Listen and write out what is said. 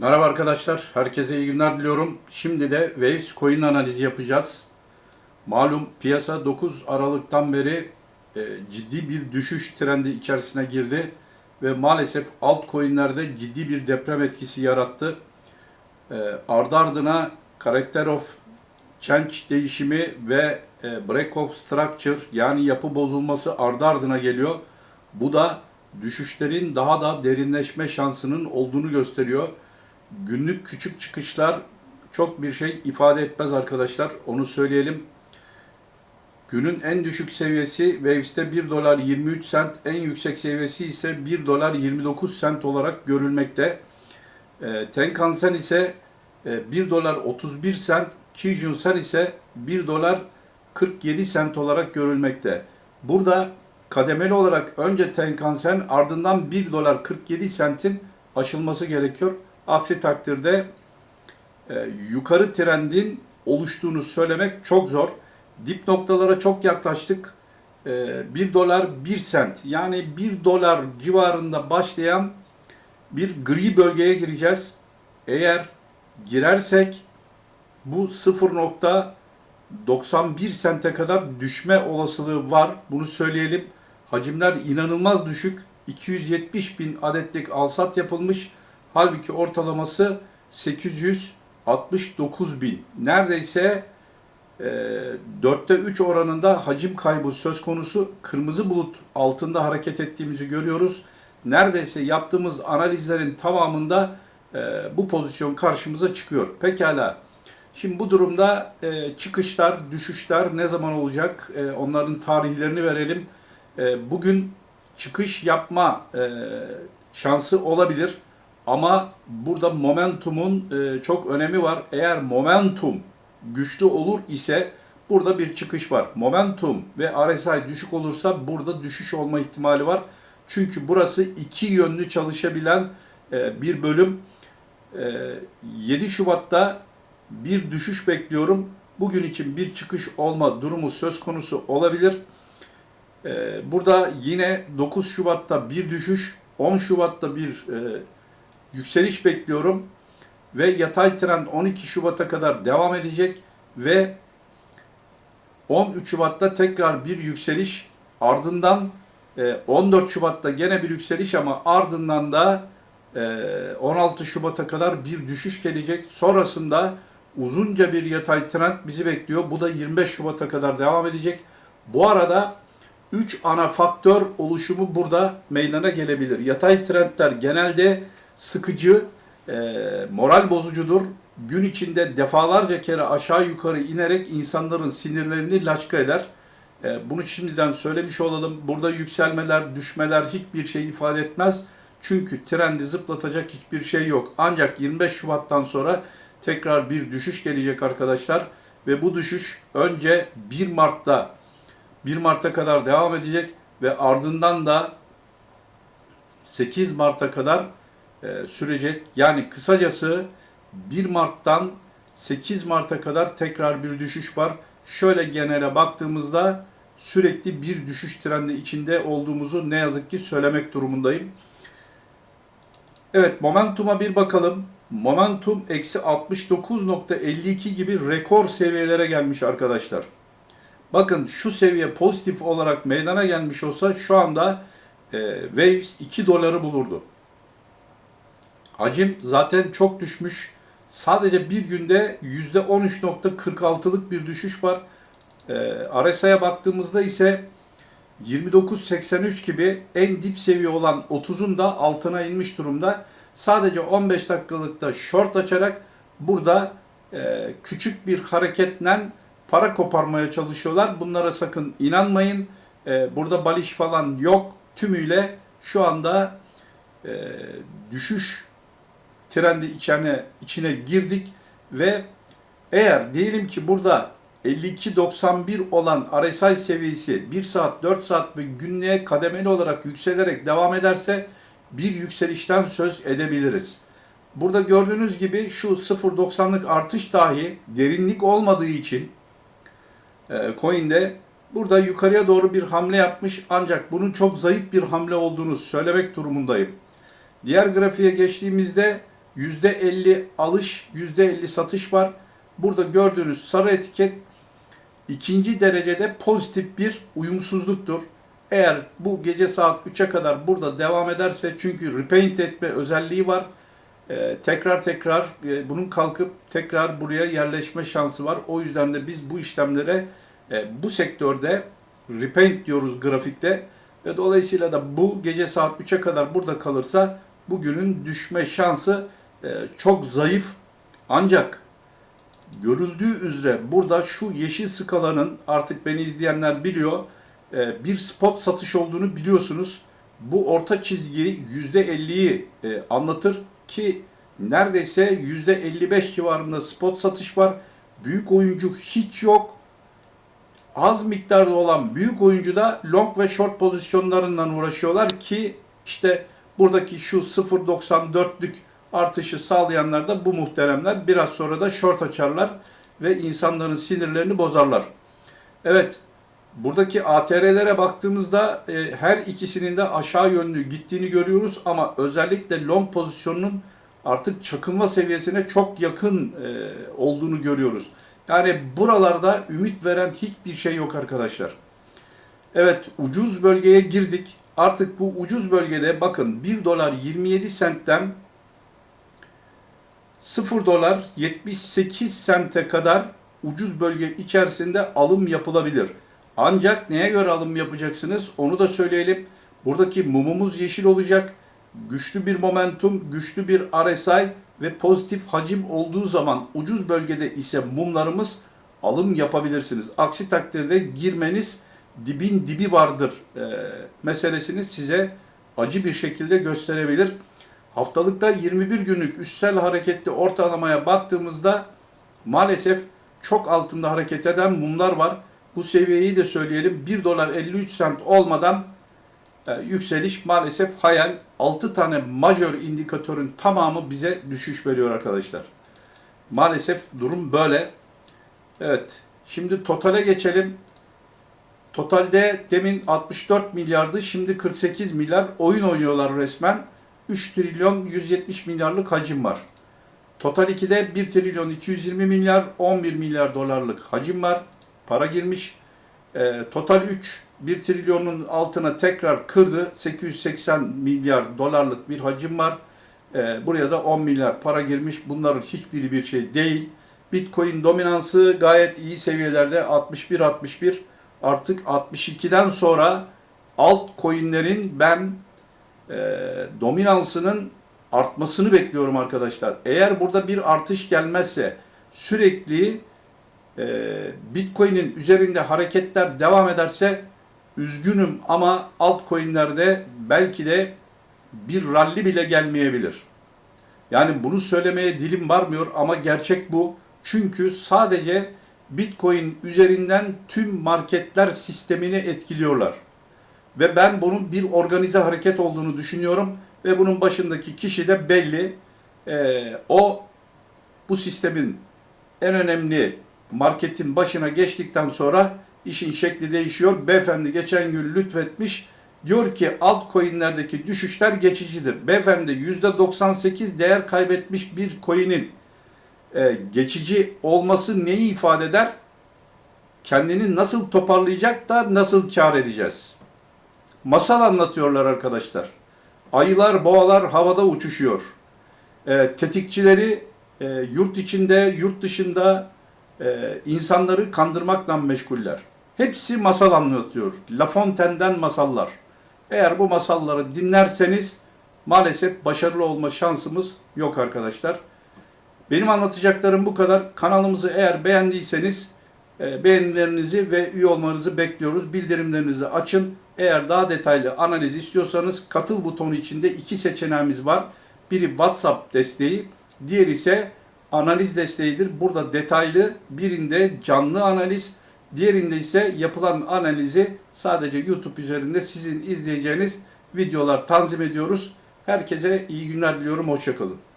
Merhaba arkadaşlar, herkese iyi günler diliyorum. Şimdi de Waves coin analizi yapacağız. Malum piyasa 9 Aralık'tan beri e, ciddi bir düşüş trendi içerisine girdi ve maalesef altcoin'lerde ciddi bir deprem etkisi yarattı. E, ardı ardına Character of Change değişimi ve e, Break of Structure yani yapı bozulması ardı ardına geliyor. Bu da düşüşlerin daha da derinleşme şansının olduğunu gösteriyor. Günlük küçük çıkışlar çok bir şey ifade etmez arkadaşlar. Onu söyleyelim. Günün en düşük seviyesi Waves'te 1 dolar 23 sent, en yüksek seviyesi ise 1 dolar 29 sent olarak görülmekte. E, Tenkan-sen ise e, 1 dolar 31 sent, Kijun-sen ise 1 dolar 47 sent olarak görülmekte. Burada kademeli olarak önce Tenkan-sen ardından 1 dolar 47 sentin aşılması gerekiyor. Aksi takdirde e, yukarı trendin oluştuğunu söylemek çok zor. Dip noktalara çok yaklaştık. E, 1 dolar 1 sent yani 1 dolar civarında başlayan bir gri bölgeye gireceğiz. Eğer girersek bu 0.91 sente kadar düşme olasılığı var. Bunu söyleyelim. Hacimler inanılmaz düşük. 270 bin adetlik alsat yapılmış. Halbuki ortalaması 869 bin. Neredeyse e, 4'te 3 oranında hacim kaybı söz konusu. Kırmızı bulut altında hareket ettiğimizi görüyoruz. Neredeyse yaptığımız analizlerin tamamında e, bu pozisyon karşımıza çıkıyor. Pekala. Şimdi bu durumda e, çıkışlar, düşüşler ne zaman olacak? E, onların tarihlerini verelim. E, bugün çıkış yapma e, şansı olabilir. Ama burada momentumun e, çok önemi var. Eğer momentum güçlü olur ise burada bir çıkış var. Momentum ve RSI düşük olursa burada düşüş olma ihtimali var. Çünkü burası iki yönlü çalışabilen e, bir bölüm. E, 7 Şubat'ta bir düşüş bekliyorum. Bugün için bir çıkış olma durumu söz konusu olabilir. E, burada yine 9 Şubat'ta bir düşüş, 10 Şubat'ta bir e, yükseliş bekliyorum ve yatay trend 12 Şubat'a kadar devam edecek ve 13 Şubat'ta tekrar bir yükseliş ardından e, 14 Şubat'ta gene bir yükseliş ama ardından da e, 16 Şubat'a kadar bir düşüş gelecek. Sonrasında uzunca bir yatay trend bizi bekliyor. Bu da 25 Şubat'a kadar devam edecek. Bu arada 3 ana faktör oluşumu burada meydana gelebilir. Yatay trendler genelde sıkıcı, e, moral bozucudur. Gün içinde defalarca kere aşağı yukarı inerek insanların sinirlerini laçka eder. E, bunu şimdiden söylemiş olalım. Burada yükselmeler, düşmeler hiçbir şey ifade etmez. Çünkü trendi zıplatacak hiçbir şey yok. Ancak 25 Şubat'tan sonra tekrar bir düşüş gelecek arkadaşlar. Ve bu düşüş önce 1 Mart'ta 1 Mart'a kadar devam edecek ve ardından da 8 Mart'a kadar e, sürecek. Yani kısacası 1 Mart'tan 8 Mart'a kadar tekrar bir düşüş var. Şöyle genele baktığımızda sürekli bir düşüş trendi içinde olduğumuzu ne yazık ki söylemek durumundayım. Evet momentuma bir bakalım. Momentum eksi 69.52 gibi rekor seviyelere gelmiş arkadaşlar. Bakın şu seviye pozitif olarak meydana gelmiş olsa şu anda e, Waves 2 doları bulurdu. Hacim zaten çok düşmüş. Sadece bir günde %13.46'lık bir düşüş var. E, RSI'ye baktığımızda ise 29.83 gibi en dip seviye olan 30'un da altına inmiş durumda. Sadece 15 dakikalıkta short açarak burada e, küçük bir hareketle para koparmaya çalışıyorlar. Bunlara sakın inanmayın. E, burada baliş falan yok. Tümüyle şu anda e, düşüş trendi içine, içine girdik ve eğer diyelim ki burada 52.91 olan RSI seviyesi 1 saat 4 saat ve günlüğe kademeli olarak yükselerek devam ederse bir yükselişten söz edebiliriz. Burada gördüğünüz gibi şu 0.90'lık artış dahi derinlik olmadığı için e, coin'de burada yukarıya doğru bir hamle yapmış ancak bunun çok zayıf bir hamle olduğunu söylemek durumundayım. Diğer grafiğe geçtiğimizde %50 alış, %50 satış var. Burada gördüğünüz sarı etiket ikinci derecede pozitif bir uyumsuzluktur. Eğer bu gece saat 3'e kadar burada devam ederse çünkü repaint etme özelliği var. Ee, tekrar tekrar e, bunun kalkıp tekrar buraya yerleşme şansı var. O yüzden de biz bu işlemlere e, bu sektörde repaint diyoruz grafikte. Ve dolayısıyla da bu gece saat 3'e kadar burada kalırsa bugünün düşme şansı e, çok zayıf. Ancak görüldüğü üzere burada şu yeşil skalanın artık beni izleyenler biliyor e, bir spot satış olduğunu biliyorsunuz. Bu orta çizgi %50'yi e, anlatır ki neredeyse %55 civarında spot satış var. Büyük oyuncu hiç yok. Az miktarda olan büyük oyuncu da long ve short pozisyonlarından uğraşıyorlar ki işte buradaki şu 0.94'lük artışı sağlayanlar da bu muhteremler. Biraz sonra da short açarlar ve insanların sinirlerini bozarlar. Evet, buradaki ATR'lere baktığımızda e, her ikisinin de aşağı yönlü gittiğini görüyoruz ama özellikle long pozisyonunun artık çakılma seviyesine çok yakın e, olduğunu görüyoruz. Yani buralarda ümit veren hiçbir şey yok arkadaşlar. Evet ucuz bölgeye girdik. Artık bu ucuz bölgede bakın 1 dolar 27 sentten 0 dolar 78 sente kadar ucuz bölge içerisinde alım yapılabilir. Ancak neye göre alım yapacaksınız onu da söyleyelim. Buradaki mumumuz yeşil olacak. Güçlü bir momentum, güçlü bir RSI ve pozitif hacim olduğu zaman ucuz bölgede ise mumlarımız alım yapabilirsiniz. Aksi takdirde girmeniz dibin dibi vardır e, meselesini size acı bir şekilde gösterebilir. Haftalıkta 21 günlük üstsel hareketli ortalamaya baktığımızda maalesef çok altında hareket eden mumlar var. Bu seviyeyi de söyleyelim. 1 dolar 53 sent olmadan e, yükseliş maalesef hayal. 6 tane majör indikatörün tamamı bize düşüş veriyor arkadaşlar. Maalesef durum böyle. Evet. Şimdi totale geçelim. Totalde demin 64 milyardı, şimdi 48 milyar oyun oynuyorlar resmen. 3 trilyon 170 milyarlık hacim var. Total 2'de 1 trilyon 220 milyar 11 milyar dolarlık hacim var. Para girmiş. E, total 3 1 trilyonun altına tekrar kırdı. 880 milyar dolarlık bir hacim var. E, buraya da 10 milyar para girmiş. Bunların hiçbiri bir şey değil. Bitcoin dominansı gayet iyi seviyelerde 61-61 artık 62'den sonra altcoin'lerin ben e, dominansının artmasını bekliyorum arkadaşlar. Eğer burada bir artış gelmezse sürekli e, Bitcoin'in üzerinde hareketler devam ederse üzgünüm ama altcoin'lerde belki de bir ralli bile gelmeyebilir. Yani bunu söylemeye dilim varmıyor ama gerçek bu. Çünkü sadece Bitcoin üzerinden tüm marketler sistemini etkiliyorlar. Ve ben bunun bir organize hareket olduğunu düşünüyorum. Ve bunun başındaki kişi de belli. Ee, o bu sistemin en önemli marketin başına geçtikten sonra işin şekli değişiyor. Beyefendi geçen gün lütfetmiş. Diyor ki altcoin'lerdeki düşüşler geçicidir. Beyefendi %98 değer kaybetmiş bir coin'in e, geçici olması neyi ifade eder? Kendini nasıl toparlayacak da nasıl kar edeceğiz? Masal anlatıyorlar arkadaşlar. Ayılar, boğalar havada uçuşuyor. E, tetikçileri e, yurt içinde, yurt dışında e, insanları kandırmakla meşguller. Hepsi masal anlatıyor. La Fontaine'den masallar. Eğer bu masalları dinlerseniz maalesef başarılı olma şansımız yok arkadaşlar. Benim anlatacaklarım bu kadar. Kanalımızı eğer beğendiyseniz e, beğenilerinizi ve üye olmanızı bekliyoruz. Bildirimlerinizi açın. Eğer daha detaylı analiz istiyorsanız katıl butonu içinde iki seçeneğimiz var. Biri WhatsApp desteği, diğeri ise analiz desteğidir. Burada detaylı, birinde canlı analiz, diğerinde ise yapılan analizi sadece YouTube üzerinde sizin izleyeceğiniz videolar tanzim ediyoruz. Herkese iyi günler diliyorum, hoşçakalın.